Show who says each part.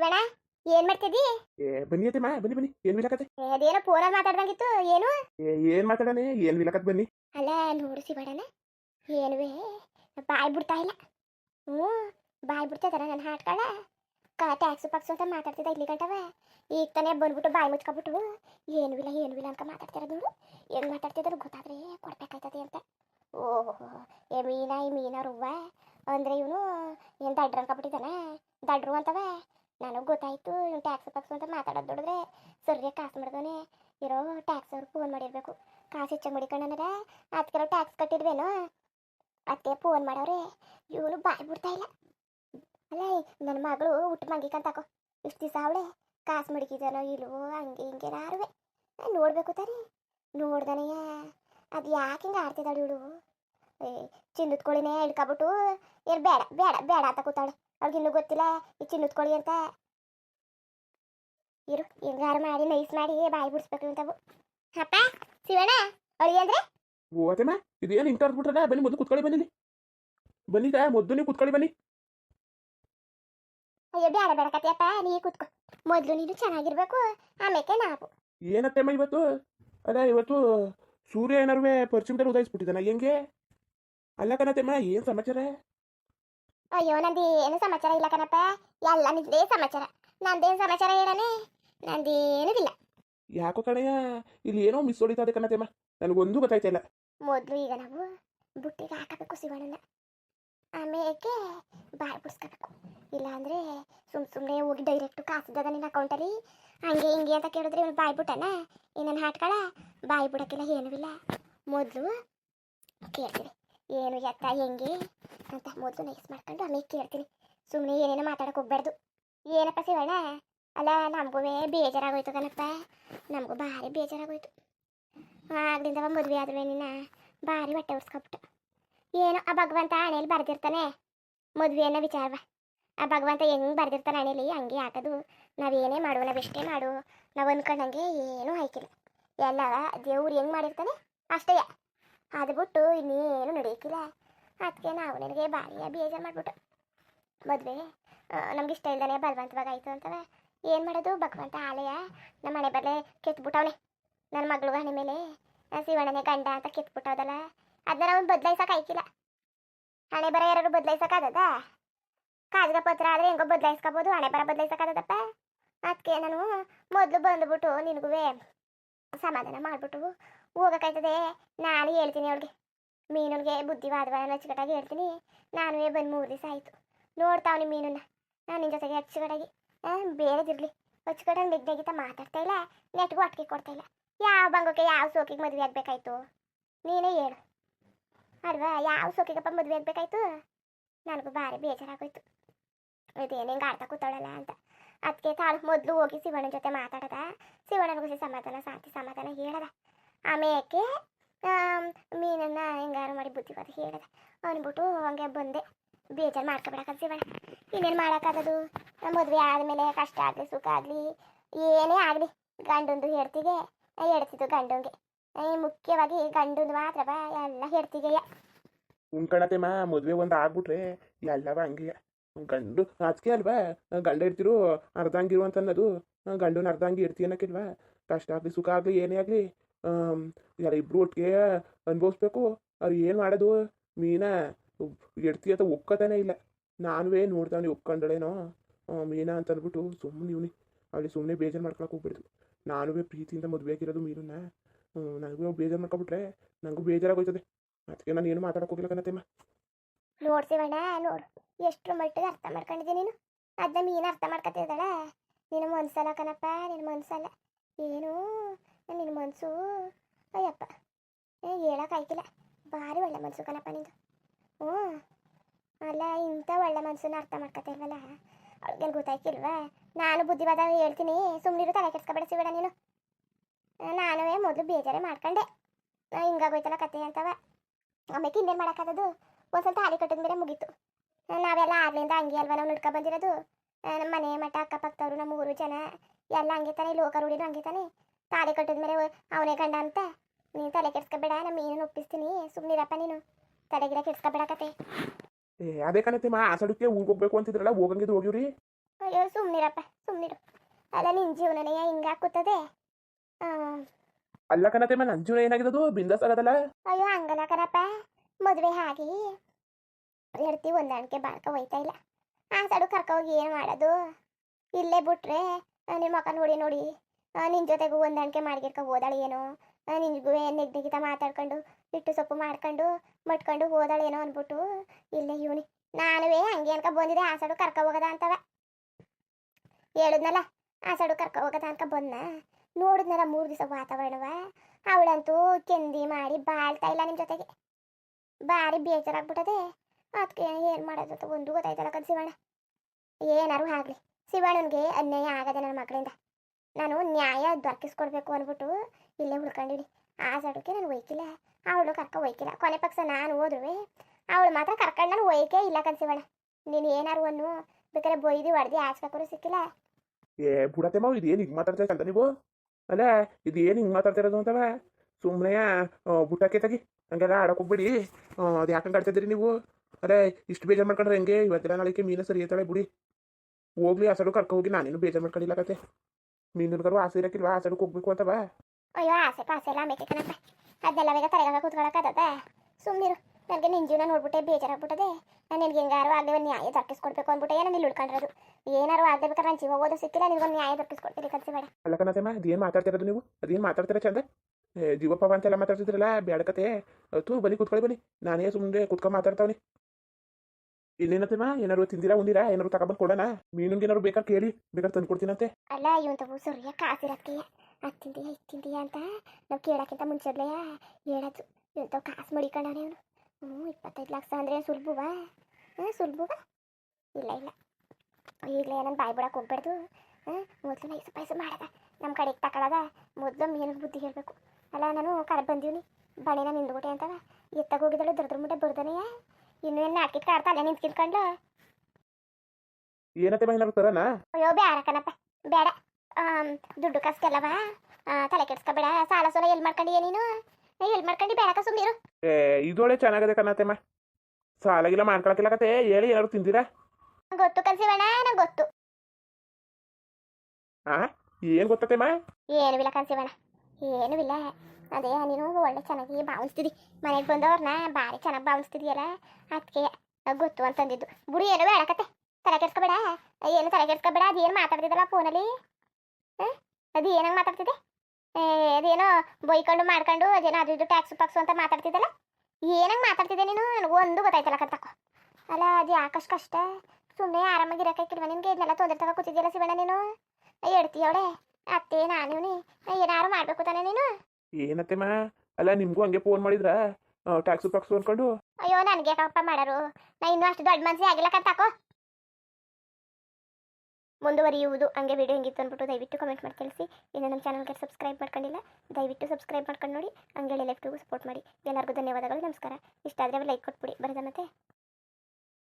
Speaker 1: ಶಿವಣ್ಣ ಏನ್ ಮಾಡ್ತಿದ್ದಿ?
Speaker 2: ಏ ಬನ್ನಿ ಅತ್ತೆ ಮಾ ಬನ್ನಿ ಬನ್ನಿ. ಏನ್ ವಿಲಕತ್ತೆ?
Speaker 1: ಏ, ಅದೇನೋ ಫೋನಲ್ಲಿ ಮಾತಾಡ್ದಂಗಿತ್ತು ಏನು?
Speaker 2: ಏ ಏನ್ ಮಾತಾಡನೆ ಏನ್ ವಿಲಕತ್ ಬನ್ನಿ?
Speaker 1: ಅಲ್ಲ ನೋಡು ಶಿವಣ್ಣನ ಏನುವೆ? ಬಾಯ್ ಬಿಡ್ತಾ ಇಲ್ಲ. ಹ್ಞೂ ಬಾಯ್ ಬಿಡ್ತೈತಾರ ನನ್ನ ಹಾಡ್ಕಳ ಕ ಟ್ಯಾಕ್ಸು ಪಕ್ಸು ಅಂತ ಮಾತಾಡ್ತಿದ್ದ ಇಲ್ಲಿ ಗಂಟವ. ಈಗ ತಾನೇ ಬಂದ್ಬಿಟ್ಟು ಬಾಯಿ ಮುಚ್ಕೊಬಿಟ್ಟು ಏನು ಇಲ್ಲ ಏನು ಇಲ್ಲ ಅಂತ ಮಾತಾಡ್ತಿರೋದು ನೋಡು. ಏನು ಮಾತಾಡ್ತಿದ್ರು ಗೊತ್ತಾದ್ರೆ ಕೊಡ್ಬೇಕಾಯ್ತದೆ ಅಂತ. ಓಹೋ ಏ ಮೀನಾ ಈ ಮೀನವ್ರವ್ವ ಅಂದ್ರೆ ಇವನು ಏನು ದಡ್ರು ಅನ್ಕೊಬಿಟ್ಟಿದ್ದಾನೆ ದಡ್ರು ಅಂತವ. ನನಗೆ ಗೊತ್ತಾಯಿತು ಟ್ಯಾಕ್ಸ್ ಪಕ್ಸು ಅಂತ ಮಾತಾಡೋದು ನೋಡಿದ್ರೆ ಸರಿಯಾಗಿ ಕಾಸು ಮಾಡಿದವನೇ, ಇರೋ ಟ್ಯಾಕ್ಸ್ ಅವ್ರು ಫೋನ್ ಮಾಡಿರ್ಬೇಕು. ಕಾಸು ಹೆಚ್ಚಾಗಿ ಮಡಿಕೊಂಡನರ ಅದಕ್ಕೆಲ್ಲ ಟ್ಯಾಕ್ಸ್ ಕಟ್ಟಿದ್ವೇನೋ ಅತ್ತೆ ಫೋನ್ ಮಾಡವ್ರೆ. ಇವನು ಬಾಯ್ ಬಿಡ್ತಾ ಇಲ್ಲ. ಅಲ್ಲ ನನ್ನ ಮಗಳು ಊಟ ಮಂಗಿಕಂತಾಕೋ ಇಷ್ಟು ದಿವಸ ಅವಳೆ, ಕಾಸು ಮಡಿಕಿದಾನೋ ಇಲ್ವೋ, ಹಂಗೆ ಹಿಂಗೆ ನಾರುವೆ ನೋಡ್ಬೇಕು ತಾರಿ ನೋಡ್ದನೆಯ ಅದು ಯಾಕೆ ಹಿಂಗೆ ಆಡ್ತಿದ್ದಾಳೆ ಇವಳು? ಏ ಚಿನ್ನದ ಕೋಳಿನೇ ಹಿಡ್ಕೊಬಿಟ್ಟು ಏನು ಬೇಡ ಬೇಡ ಬೇಡ, ಅಂತ ಕೂತಾಳೆ. ಅವ್ಳಿಗೆ ಇನ್ನೂ ಗೊತ್ತಿಲ್ಲ ಈ ಚಿನ್ನದ ಕೋಳಿ ಅಂತ. ಇರು ಹೆಂಗಾರ ಮಾಡಿ ನೈಸ್ ಮಾಡಿ ಬಾಯಿ ಬಿಡಿಸ್ಬೇಕು ಅಂತವು ಅಪ್ಪ ಶಿವಣ್ಣ ಅವಳಿಗೆ ಅಂದ್ರೆ
Speaker 2: ಓದಮ್ಮ ಇದೇನು ಇಂಟ ಬಿಟ್ರಲ್ಲ ಬನ್ನಿ ಮೊದಲು ಕುತ್ಕೊಳ್ಳಿ ಬನ್ನಿ. ಇಲ್ಲಿ. ಬನ್ನಿ ತಾ ಮೊದಲು ನೀವು ಕುತ್ಕೊಳ್ಳಿ ಬನ್ನಿ.
Speaker 1: ಅಯ್ಯೋ ಬೇಡ ಬೇಡ ಕತೆಯಪ್ಪ ನೀ ಕೂತ್ಕೋ. ಮೊದಲು ನೀನು ಚೆನ್ನಾಗಿರ್ಬೇಕು ಆಮೇಲೆ ನಾವು?
Speaker 2: ಏನತ್ತಮ್ಮ ಇವತ್ತು? ಅದ ಇವತ್ತು ಸೂರ್ಯ ಏನಾರುವೆ ಪರಿಚಯದಲ್ಲಿ ಉದಾಯಿಸ್ಬಿಟ್ಟಿದ್ದಾನ ಹೆಂಗೆ? ಅಲ್ಲ ಕಣತೆಮ್ಮ ಏನ್ ಸಮಾಚಾರ?
Speaker 1: ಅಯ್ಯೋ ನಂದಿ ಏನು ಸಮಾಚಾರ ಇಲ್ಲ ಕಣಪ್ಪ. ಎಲ್ಲ ನಿಂದೇ ಸಮಾಚಾರ. ನಂದೇನು ಸಮಾಚಾರ ಹೇಳನೆ ನಂದೇನು ಇಲ್ಲ.
Speaker 2: ಯಾಕೋ ಕಣಯ್ಯ ಇಲ್ಲಿ ಏನೋ ಮಿಸ್ ಹೊಡಿತಾ ಇದೆ ಕಣತೇಮ್ಮ ನನಗೊಂದು ಗೊತ್ತಾಯ್ತಿಲ್ಲ
Speaker 1: ಮೊದಲು ಈಗ ನಾವು ಬುಟ್ಟಿಗೆ ಹಾಕಬೇಕು ಶಿವಣ್ಣನ ಆಮೇಲೆ ಬಾಯಿ ಬಿಡಿಸ್ಕೋಬೇಕು ಇಲ್ಲಾಂದ್ರೆ ಸುಮ್ ಸುಮ್ಮನೆ ಹೋಗಿ ಡೈರೆಕ್ಟ್ ಕಾಸಿದ್ದದ ನಿನ್ನ ಅಕೌಂಟಲ್ಲಿ ಹಂಗೆ ಹಿಂಗೆ ಅಂತ ಕೇಳಿದ್ರೆ ಇವನು ಬಾಯ್ ಬಿಟ್ಟನ? ಇನ್ನೇನು ಹಾಟ್ಕಳ ಬಾಯಿ ಬಿಡೋಕ್ಕಿಲ್ಲ ಏನೂ ಇಲ್ಲ. ಮೊದಲು ಕೇಳ್ತೀನಿ. ಏನು ಎತ್ತ, ಹೆಂಗೆ ಅಂತ ಮೊದಲು ನೈಸ್ ಮಾಡ್ಕೊಂಡು ಆಮೇಲೆ ಕೇಳ್ತೀನಿ. ಸುಮ್ಮನೆ ಏನೇನೋ ಮಾತಾಡಕ್ಕೆ ಹೋಗ್ಬಾರ್ದು. ಏನಪ್ಪ ಶಿವಣ್ಣ? ಅಲ್ಲ, ನಮಗೂ ಬೇಜಾರಾಗೋಯ್ತದನಪ್ಪ ನಮಗೂ ಭಾರಿ ಬೇಜಾರಾಗೋಯ್ತು. ಆಗ್ಲಿಂದವ ಮದುವೆ ಆದ್ಮೇಲೆ ನಿನ್ನ. ಭಾರಿ ಹೊಟ್ಟೆ ಉರ್ಸ್ಕೊಬಿಟ್ಟು. ಏನೋ, ಆ ಭಗವಂತ ಹಣೆಯಲ್ಲಿ ಬರ್ದಿರ್ತಾನೆ? ಮದುವೆಯನ್ನ ವಿಚಾರವ. ಆ ಭಗವಂತ ಹೆಂಗೆ ಬರ್ದಿರ್ತಾನೆ ಹಣೆಯಲ್ಲಿ ಹಂಗೆ ಹಾಕೋದು. ನಾವೇನೇ ಮಾಡು ನಾವೆಷ್ಟೇ ಮಾಡು ನಾವು ಅನ್ಕೊಂಡಂಗೆ ಏನೂ ಹಾಕಿಲ್ಲ. ಎಲ್ಲ ದೇವ್ರು ಹೆಂಗೆ ಮಾಡಿರ್ತಾನೆ? ಅಷ್ಟೇ. ಅದು ಬಿಟ್ಟು ಇನ್ನೇನು ನಡೆಯೋಕ್ಕಿಲ್ಲ ಅದಕ್ಕೆ ನಾವು ನಿನಗೆ ಭಾರಿ ಬೇಜಾರು ಮಾಡ್ಬಿಟ್ಟು. ಮದುವೆ ನಮ್ಗೆ ಇಷ್ಟ ಇಲ್ದಾನೆ ಬಲವಂತವಾಗಿ ಆಯಿತು ಅಂತವೆ. ಏನು ಮಾಡೋದು? ಭಗವಂತ ಆಲಯ. ನಮ್ಮ ಮನೆ ಬರಲೇ ಕೆತ್ಬಿಟ್ಟವನೆ. ನನ್ನ ಮಗಳು ಹಣೆ ಮೇಲೆ. ಶಿವಣ್ಣನೇ ಗಂಡ ಅಂತ ಕೆತ್ಬಿಟ್ಟವದಲ್ಲ. ಅದನ್ನ ನಾವು ಬದಲಾಯಿಸಕ್ಕೆ ಆಯ್ಕಿಲ್ಲ. ಹಣೆ ಬರ ಯಾರು ಬದಲಾಯಿಸಕ್ಕಾಗದ ಕಾಗದ ಪತ್ರ ಆದರೆ ಹೆಂಗೋ ಬದಲಾಯಿಸ್ಕೋಬೋದು, ಹಣೆ ಬರ ಬದಲಾಯಿಸಕ್ಕಾಗದಪ್ಪ ಅದಕ್ಕೆ ನಾನು ಮೊದಲು ಬಂದುಬಿಟ್ಟು ನಿನಗೂ ಸಮಾಧಾನ ಮಾಡಿಬಿಟ್ಟು ಹೋಗೋಕ್ಕಾಯ್ತದೆ? ನಾನು ಹೇಳ್ತೀನಿ ಅವಳಿಗೆ. ಮೀನುಗೆ ಬುದ್ಧಿವಾದವ ಅಚ್ಚುಕಟ್ಟಾಗಿ ಹೇಳ್ತೀನಿ. ನಾನು ಬಂದು ಮೂರು ದಿವಸ ಆಯಿತು. ನೋಡ್ತಾವನಿ ಮೀನನ್ನ. ನಾನು ನಿನ್ನ ಜೊತೆಗೆ ಅಚ್ಚುಕಟ್ಟಾಗಿ ಬೇರೆದಿರಲಿ. ಅಚ್ಚುಕಟ್ಟಾಗಿ ನೆಗ್ನೆಗಿತ ಮಾತಾಡ್ತಾ ಇಲ್ಲ. ನೆಟ್ಗೂ ಅಟ್ಕೆ ಕೊಡ್ತಾ ಇಲ್ಲ. ಯಾವ ಬಂಗಕ್ಕೆ ಯಾವ ಸೋಕಿಗೆ ಮದುವೆ ಆಗಬೇಕಾಯ್ತು? ನೀನೇ ಹೇಳು. ಅಲ್ವಾ? ಯಾವ ಸೋಕಿಗಪ್ಪ ಮದುವೆ ಆಗಬೇಕಾಯ್ತು? ನನಗೂ ಭಾರಿ ಬೇಜಾರಾಗೋಯ್ತು. ಇದೇನು ಹಿಂಗೆ ಆಡ್ತಾ ಕೂತಾಳಲ್ಲ ಅಂತ. ಅದಕ್ಕೆ ತಾಳು ಮೊದಲು ಹೋಗಿ ಶಿವಣ್ಣನ ಜೊತೆ ಮಾತಾಡದ. ಶಿವಣ್ಣನಿಗೂ ಸಮಾಧಾನ, ಶಾಂತಿ ಸಮಾಧಾನ ಹೇಳದ. ಆಮೇಲೆ ಮೀನನ್ನ ಹೆಂಗಾರು ಮಾಡಿ ಬುದ್ಧಿವಾದ ಹೇಳಿದೆ. ಅಂದ್ಬಿಟ್ಟು ಹಂಗೆ ಬಂದೆ. ಬೇಜಾರು ಮಾಡ್ಕೊಬಿಡಕ್ಕೆ ಬೇಡ ಇನ್ನೇನು ಮಾಡೋಕ್ಕಾಗದು? ಮದುವೆ ಆದಮೇಲೆ ಕಷ್ಟ ಆಗಲಿ, ಸುಖ ಆಗಲಿ, ಏನೇ ಆಗಲಿ. ಗಂಡೊಂದು ಹೆಡ್ತಿಗೆ ಹೆಡ್ತಿದ್ದು ಗಂಡಂಗೆ. ಮುಖ್ಯವಾಗಿ ಗಂಡೊಂದು ಮಾತ್ರ ಬಾ, ಎಲ್ಲ ಹೆಡ್ತಿಗೆಯ.
Speaker 2: ಉನ್ ಕಣತೆಮ್ಮ ಮದುವೆ ಒಂದು ಆಗ್ಬಿಟ್ರೆ ಎಲ್ಲ ಹಂಗೆ. ಗಂಡು ಅದಕ್ಕೆ ಅಲ್ವಾ? ಗಂಡ ಇರ್ತಿರು ಅರ್ಧಂಗಿರು ಅಂತ ಅನ್ನೋದು ಗಂಡನ ಅರ್ಧಂಗಿ ಇರ್ತಿ ಅನ್ನೋಕ್ಕಿಲ್ವಾ ಕಷ್ಟ ಆಗಲಿ, ಸುಖ ಆಗಲಿ, ಏನೇ ಆಗಲಿ. ಯಾರ ಇಬ್ರು ಒಟ್ಟಿಗೆ ಅನುಭವಿಸ್ಬೇಕು? ಅವ್ರು ಏನು ಮಾಡೋದು? ಮೀನಾ, ಎಡ್ತಿ ಅಂತ ಒಕ್ಕತಾನೆ ಇಲ್ಲ. ನಾನುವೇ ನೋಡ್ತಾನೆ ಒಪ್ಕೊಂಡಳೇನೋ ಮೀನಾ ಅಂತ ಅಂದ್ಬಿಟ್ಟು ಸುಮ್ಮನೆ ಇವನಿ. ಅಲ್ಲಿ ಸುಮ್ಮನೆ ಬೇಜಾರು ಮಾಡ್ಕೊಳಕ್ಕೆ ಹೋಗ್ಬಿಡ್ತು. ನಾನುವೇ ಪ್ರೀತಿಯಿಂದ ಮದುವೆ ಆಗಿರೋದು ಮೀನನ್ನ. ನನಗೂ ಬೇಜಾರು ಮಾಡ್ಕೊಬಿಟ್ರೆ ನನಗೂ ಬೇಜಾರಾಗೋಯ್ತದೆ ಅದಕ್ಕೆ ನಾನು ಏನು ಮಾತಾಡಕ್ಕೆ ಹೋಗಿಲ್ಲ ಕಣತೆಮ್ಮ
Speaker 1: ನೋಡ್ತೀವಣ್ಣ ನೋಡು. ಎಷ್ಟು ಮಟ್ಟಿಗೆ ಅರ್ಥ ಮಾಡ್ಕೊಂಡಿದ್ದೆ ನೀನು? ಅದನ್ನ ಮೀನು ಅರ್ಥ ಮಾಡ್ಕೊತಿದ್ದಾಳೆ? ನಿನ್ನ ಮನ್ಸಲ್ಲ ಕಣಪ್ಪ ನಿನ್ನ ಮನ್ಸಲ್ಲ. ಏನು ನಿನ್ನ ಮನಸ್ಸು ಅಯ್ಯಪ್ಪ. ಏ ಹೇಳೋಕ್ಕಾಯ್ತಿಲ್ಲ ಭಾರಿ ಒಳ್ಳೆ ಮನಸ್ಸು ಕಣಪ್ಪ ನಿಂದು. ಹ್ಞೂ. ಅಲ್ಲ, ಇಂಥ ಒಳ್ಳೆ ಮನಸ್ಸನ್ನ ಅರ್ಥ ಮಾಡ್ಕೊತಾ ಇಲ್ವಲ್ಲ ಅವ್ಳಿಗೇನು ಗೊತ್ತಾಯ್ತಿಲ್ವಾ? ನಾನು ಬುದ್ಧಿವಾದ ಹೇಳ್ತೀನಿ. ಸುಮ್ಮನಿರು ತಲೆ ಕೆಡ್ಸ್ಕೊಬೇಡ, ಸಿಬೇಡ ನೀನು. ನಾನುವೇ ಮೊದಲು ಬೇಜಾರೇ ಮಾಡ್ಕೊಂಡೆ. ಹಿಂಗಾಗೋಯ್ತಲ್ಲ ಕತೆ ಅಂತವ. ಆಮೇಲೆ ಇನ್ನೇನು ಮಾಡೋಕ್ಕಾಗದು ಒಂದ್ಸಲ ತಾಳಿ ಕಟ್ಟಿದ ಮೇಲೆ ಮುಗೀತು. ನಾವೆಲ್ಲ ಆಗ್ಲಿಂದ ಹಂಗೆ ಅಲ್ವಾ ನಾವು ನುಡ್ಕೊ ಬಂದಿರೋದು? ನಮ್ಮ ಮನೆ ಮಠ, ಅಕ್ಕಪಕ್ಕದವ್ರು ನಮ್ಮ ಊರು ಜನ ಎಲ್ಲ ಹಂಗೆ ತಾನೆ ಲೋಕ ರೂಢಿನೂ ಹಂಗೆ ತಾನೆ. ತಾಳಿ ಕಟ್ಟಿದ ಮೇಲೆ ಅವನೇ ಗಂಡ ಅಂತ? ನೀನು ತಲೆ ಕೆಡ್ಸ್ಕೊಬೇಡ ನಮ್ಮ ಮೀನನ್ನು ಒಪ್ಪಿಸ್ತೀನಿ. ಸುಮ್ಮನಿರಪ್ಪ ನೀನು. ತಲೆಗಿರ ಕೆಡ್ಸ್ಕೊಬೇಡ ಕತೆ
Speaker 2: ಏ ಅದೇ ಮಾ ಆ ಸಡಕ್ಕೆ ಊರಿಗೆ ಹೋಗ್ಬೇಕು ಅಂತಿದ್ರಲ್ಲ ಹೋಗಂಗಿದ್ರು ಹೋಗಿವ್ರಿ?
Speaker 1: ಅಯ್ಯೋ ಸುಮ್ಮನಿರಪ್ಪ ಸುಮ್ಮನಿರು ಅಲ್ಲ ನಿನ್ ಜೀವನನೇ ಹಿಂಗಾಕುತ್ತದೆ
Speaker 2: ಅಲ್ಲ ಕಣತೆಮ್ಮ ನನ್ನ ಜೀವನ ಏನಾಗಿದ್ದು ಬಿಂದಾಸ್ ಆಗದಲ್ಲ?
Speaker 1: ಅಯ್ಯೋ ಹಂಗಲ್ಲ ಕರಪ್ಪ ಮದುವೆ ಆಗಿ ಹೆಡ್ತಿ ಹೊಂದಾಣಿಕೆ ಬಾಳ್ಕ ಹೋಯ್ತಾ ಇಲ್ಲ. ಆ ಸಡು ಕರ್ಕ ಹೋಗಿ ಏನು ಮಾಡೋದು? ಇಲ್ಲೇ ಬಿಟ್ರೆ ನಿಮ್ಮ ಅಕ್ಕ ನೋಡಿ ನೋಡಿ ನಿನ್ನ ಜೊತೆಗೂ ಹೊಂದಾಣಿಕೆ ಮಾಡ್ಗಿರ್ಕ ಹೋದಾಳೇನೋ ನಿನ್ಗೂ ನೆಗ್ ನೆಗಿತ ಮಾತಾಡ್ಕೊಂಡು, ಹಿಟ್ಟು ಸೊಪ್ಪು ಮಾಡ್ಕೊಂಡು, ಮಟ್ಕೊಂಡು ಹೋದಾಳೇನೋ ಅಂದ್ಬಿಟ್ಟು ಇಲ್ಲೇ ಇವನಿ. ನಾನುವೇ ಹಂಗೆ ಅನ್ಕ ಬಂದಿದೆ ಆ ಸಡು ಕರ್ಕ ಹೋಗದ ಅಂತವ. ಹೇಳಿದ್ನಲ್ಲ ಆ ಸಡು ಕರ್ಕ ಹೋಗದ ಅನ್ಕ ಬಂದ ನೋಡಿದ್ನಲ್ಲ ಮೂರು ದಿವಸ ವಾತಾವರಣವ. ಅವಳಂತೂ ಕೆಂದಿ ಮಾಡಿ ಬಾಳ್ತಾ ಇಲ್ಲ ನಿಮ್ಮ ಜೊತೆಗೆ. ಭಾರಿ ಬೇಜಾರಾಗ್ಬಿಟ್ಟದೆ. ಅದಕ್ಕೆ ಏನು ಮಾಡೋದು ಒಂದು ಗೊತ್ತಾಯ್ತಲ್ಲ ಕದ್ ಶಿವಣ್ಣ. ಏನಾರು ಆಗಲಿ. ಶಿವಣ್ಣನಿಗೆ ಅನ್ಯಾಯ ಆಗದೆ ನನ್ನ ಮಗಳಿಂದ. ನಾನು ನ್ಯಾಯ ದೊರಕಿಸ್ಕೊಡ್ಬೇಕು ಅಂದ್ಬಿಟ್ಟು ಇಲ್ಲೇ ಹುಡ್ಕೊಂಡಿರಿ ಆ ಸಡಕ್ಕೆ ನಾನು ಒಯ್ಕಿಲ್ಲ ಅವಳು ಕರ್ಕ ಒಯ್ಕಿಲ್ಲ ಕೊನೆ ಪಕ್ಷ ನಾನು ಹೋದ್ರು ಅವಳು ಮಾತ್ರ ಕರ್ಕೊಂಡು ನಾನು ಒಯ್ಕೆ ಇಲ್ಲ ಕನ್ಸಿವಣ್ಣ ನೀನು ಏನಾರು ಒಂದು ಬೇಕಾದ್ರೆ ಬೊಯ್ದು ಹೊಡೆದು ಆಚ್ಕಾಕೋರು ಸಿಕ್ಕಿಲ್ಲ.
Speaker 2: ಏ ಬುಡತೆಮ್ಮ ಇದು ಏನು ಹಿಂಗೆ ಮಾತಾಡ್ತಾ ನೀವು? ಅಲ್ಲ ಇದು ಏನು ಹಿಂಗೆ ಮಾತಾಡ್ತಿರೋದು ಅಂತವ? ಸುಮ್ಮನೆ ಬುಟ್ಟಕ್ಕೆ ತಗಿ. ಹಂಗೆಲ್ಲ ಆಡಕ್ಕೆ ಹೋಗ್ಬೇಡಿ. ಅದು ಯಾಕಂಗೆ ಆಡ್ತಿದ್ದೀರಿ ನೀವು? ಅದೇ ಇಷ್ಟು ಬೇಜಾರು ಮಾಡ್ಕೊಂಡ್ರೆ ಹೆಂಗೆ? ಇವತ್ತೆಲ್ಲ ನಾಳೆಗೆ ಮೀನು ಸರಿ ಐತಾಳೆ ಬಿಡಿ. ಹೋಗ್ಲಿ, ಆ ಸಡು ಕರ್ಕೊ ಹೋಗಿ ನಾನೇನು ಬೇಜಾರು ಮಾಡ್ಕೊಂಡಿಲ್ಲ ಕತೆ. ಮೀನುಗಾರು ಆಸೆ ಇರಕ್ಕಿಲ್ವಾ ಆ ಹೋಗ್ಬೇಕು ಅಂತ ಬಾ
Speaker 1: ಅಯ್ಯೋ ಆಸೆ ಪಾಸೆ ಎಲ್ಲ ಆಮೇಲೆ ಕಣಪ್ಪ ಅದೆಲ್ಲ ಬೇಗ ತಲೆಗಾಗ ಕೂತ್ಕೊಳಕ್ಕಾಗತ್ತ ಸುಮ್ಮನಿರು ನನಗೆ ನಿನ್ನ ಜೀವನ ನೋಡ್ಬಿಟ್ಟೆ ಬೇಜಾರಾಗ್ಬಿಟ್ಟದೆ ನಾನು ನಿನ್ಗೆ ಹೆಂಗಾರು ಆಗದೆ ಒಂದು ನ್ಯಾಯ ದೊರಕಿಸ್ಕೊಡ್ಬೇಕು ಅಂದ್ಬಿಟ್ಟೆ ನಾನು ಇಲ್ಲಿ ಉಳ್ಕೊಂಡಿರೋದು ಏನಾರು ಆಗದೆ ಬೇಕಾದ್ರೆ ನನ್ನ ಜೀವ ಓದೋ ಸಿಕ್ಕಿಲ್ಲ ನಿನ್ಗೊಂದು ನ್ಯಾಯ ದೊರಕಿಸ್ಕೊಡ್ತೀರಿ ಕನ್ಸಿ ಬೇಡ
Speaker 2: ಅಲ್ಲ ಕಣತೆಮ್ಮ ಅದೇನು ಮಾತಾಡ್ತಿರೋದು ನೀವು ಅದೇನು ಮಾತಾಡ್ತೀರ ಚಂದ ಜೀವಪ್ಪ ಜೀವಪ್ಪ ಅಂತೆಲ್ಲ ಮಾತಾಡ್ತಿದ್ರಲ್ಲ ಬೇಡಕತೆ ತೂ ಬನ್ನಿ ಕೂತ್ಕೊಳ್ಳಿ ಬನ್ನಿ ನಾನೇ ಸುಮ್ಮನೆ ಕೂತ್ಕೊಂಡು ಮಾತಾಡ್ತಾವನಿ ಇನ್ನೇನತ್ತಮ್ಮ ಏನಾರು ತಿಂದಿರಾ ಉಂದಿರಾ ಏನಾರು ತಗೊಬಂದು ಕೊಡೋಣ? ಮೀನು ಏನಾರು ಬೇಕಾದ್ರೆ ಕೇಳಿ ಬೇಕಾದ್ರೆ ತಂದು ಕೊಡ್ತೀನಂತೆ.
Speaker 1: ಅಲ್ಲ ಇವಂತವು ಸುರಿಯ ಕಾಸಿರಕ್ಕೆ ಅದು ತಿಂತೀಯ ಇದು ತಿಂತೀಯ ಅಂತ ನಾವು ಕೇಳೋಕ್ಕಿಂತ ಮುಂಚೆಲೇ ಹೇಳೋದು ಇವಂತವು ಕಾಸು ಮಡಿಕೊಂಡಾನೆ ಅವನು. ಹ್ಞೂ ಇಪ್ಪತ್ತೈದು ಲಕ್ಷ ಅಂದರೆ ಸುಲಭವಾ ಹಾಂ ಸುಲಭವಾ ಇಲ್ಲ ಇಲ್ಲ. ಈಗಲೇ ನನ್ನ ಬಾಯಿ ಬಿಡಕ್ಕೆ ಹೋಗ್ಬಾರ್ದು ಹಾಂ, ಮೊದಲು ನೈಸು ಪೈಸು ಮಾಡದ. ನಮ್ಮ ಕಡೆಗೆ ತಗೊಳದ ಮೊದಲು ಮೀನಿಗೆ ಬುದ್ಧಿ ಹೇಳಬೇಕು. ಅಲ್ಲ, ನಾನು ಕರೆ ಬಂದೀನಿ ಬಣಿನ ನಿಂದ್ಬಿಟ್ಟೆ ಅಂತವ. ಎತ್ತಾಗ ಹೋಗಿದ್ದಾಳೆ ದೊಡ್ಡ ಮುಟ್ಟೆ ಬರ್ದನೆಯ? ಇನ್ನೂ ಏನು ನಾಲ್ಕಿಟ್ ಕಾಡ್ತಾ ಅಲ್ಲೇ ನಿಂತ್ಕಿತ್ಕೊಂಡು
Speaker 2: ಏನತ್ತೆ ಏನಾರು ತರನ?
Speaker 1: ಅಯ್ಯೋ ಬೇಡ ಕಣಪ್ಪ ಬೇಡ ಆಮ್, ದುಡ್ಡು ಕಸ್ಕಲ್ಲವ ತಲೆ ಕೆಡ್ಸ್ಕೊಬೇಡ ಸಾಲ ಸೋಲ ಎಲ್ಲಿ ಮಾಡ್ಕೊಂಡಿಯ ನೀನು? ಎಲ್ಲಿ ಮಾಡ್ಕೊಂಡು? ಬೇಡಕ ಸುಮ್ಮನಿರು
Speaker 2: ಏ ಇದೊಳೆ ಚೆನ್ನಾಗದೆ ಕಣತೆಮ್ಮ ಸಾಲಾಗಿಲ್ಲ ಮಾಡ್ಕೊಳಕಿಲ್ಲ ಕತೆ ಹೇಳಿ ಏನಾರು ತಿಂದಿರಾ?
Speaker 1: ಗೊತ್ತು ಕನ್ಸಿವಣ್ಣ ನಂಗೆ ಗೊತ್ತು.
Speaker 2: ಆ ಏನು ಮ?
Speaker 1: ಏನೂ ಇಲ್ಲ ಕನ್ಸಿವಣ್ಣ ಏನೂ ಇಲ್ಲ. ಅದೇ ನೀನು ಒಳ್ಳೆ ಚೆನ್ನಾಗಿ ಭಾವಿಸ್ತಿದ್ದಿ ಮನೆಗೆ ಬಂದವ್ರನ್ನ ಭಾರಿ ಚೆನ್ನಾಗಿ ಭಾವಿಸ್ತಿದ್ಯಲ್ಲ ಅದಕ್ಕೆ ಗೊತ್ತು ಅಂತಂದಿದ್ದು. ಬುಡಿ ಏನೋ ಬೇಡಕತ್ತೆ ಕತೆ. ತಲೆ ಕೆಡ್ಸ್ಕೊಬೇಡ. ಏನು ತಲೆ ಕೆಡ್ಸ್ಕೊಬೇಡ. ಏನು ಮಾತಾಡ್ತಿದ್ದಲ್ಲ ಫೋನಲ್ಲಿ? ಹಾಂ? ಅದು ಏನಂಗೆ ಮಾತಾಡ್ತಿದ್ದೆ? ಏ, ಅದೇನೋ ಬೈಕೊಂಡು ಮಾಡ್ಕೊಂಡು ಅದೇನೋ ಅದು ಇದು ಟ್ಯಾಕ್ಸು ಪಾಕ್ಸು ಅಂತ ಮಾತಾಡ್ತಿದ್ದಲ್ಲ? ಏನಂಗೆ ಮಾತಾಡ್ತಿದ್ದೆ ನೀನು? ನನಗೆ ಒಂದು ಗೊತ್ತಾಯ್ತಲ್ಲ ಕತ್ತಕೋ ಅಲ್ಲ ಅದು ಯಾಕಷ್ಟು ಕಷ್ಟ? ಸುಮ್ಮನೆ ಆರಾಮಾಗಿ ಆರಾಮಾಗಿರಕ್ಕಿಲ್ವ ನಿನಗೆ? ಇದನ್ನೆಲ್ಲ ತೊಂದರೆ ತಗೋ ಕೂತಿದ್ಯಲ್ಲ ಶಿವಣ್ಣ ನೀನು? ಹೇಳ್ತೀಯವಳೆ ಅತ್ತೆ ನಾನು ನೀ ಏನಾರು ಮಾಡಬೇಕು ತಾನೆ ನೀನು?
Speaker 2: ಏನತ್ತೆಮ್ಮ ಅಲ್ಲ, ನಿಮಗೂ ಹಂಗೆ ಫೋನ್ ಮಾಡಿದ್ರ? ಟ್ಯಾಕ್ಸು ಪಾಕ್ಸು ಅನ್ಕೊಂಡು?
Speaker 1: ಅಯ್ಯೋ, ನನಗೆ ಕಪ್ಪ ಮಾಡೋರು. ನಾ ಇನ್ನೂ ಅಷ್ಟು ದೊಡ್ಡ ಮನ್ಸಿ ಆಗಿಲ್ಲ ಕತ್ತಾಕೋ ಮುಂದುವರಿಯುವುದು ಹಂಗೆ ವಿಡಿಯೋ ಹೆಂಗಿತ್ತು ಅಂದ್ಬಿಟ್ಟು ದಯವಿಟ್ಟು ಕಮೆಂಟ್ ಮಾಡಿ ತಿಳಿಸಿ ಇನ್ನು ನಮ್ಮ ಚಾನಲ್ಗೆ ಸಬ್ಸ್ಕ್ರೈಬ್ ಮಾಡ್ಕೊಂಡಿಲ್ಲ, ದಯವಿಟ್ಟು ಸಬ್ಸ್ಕ್ರೈಬ್ ಮಾಡ್ಕೊಂಡು ನೋಡಿ. ಹಂಗೆ ಲೆಫ್ಟಿಗೂ ಸಪೋರ್ಟ್ ಮಾಡಿ. ಎಲ್ಲರಿಗೂ ಧನ್ಯವಾದಗಳು, ನಮಸ್ಕಾರ. ಇಷ್ಟ ಆದರೆ ಲೈಕ್ ಕೊಟ್ಬಿಡಿ. ಬರೋದ ಮತ್ತೆ?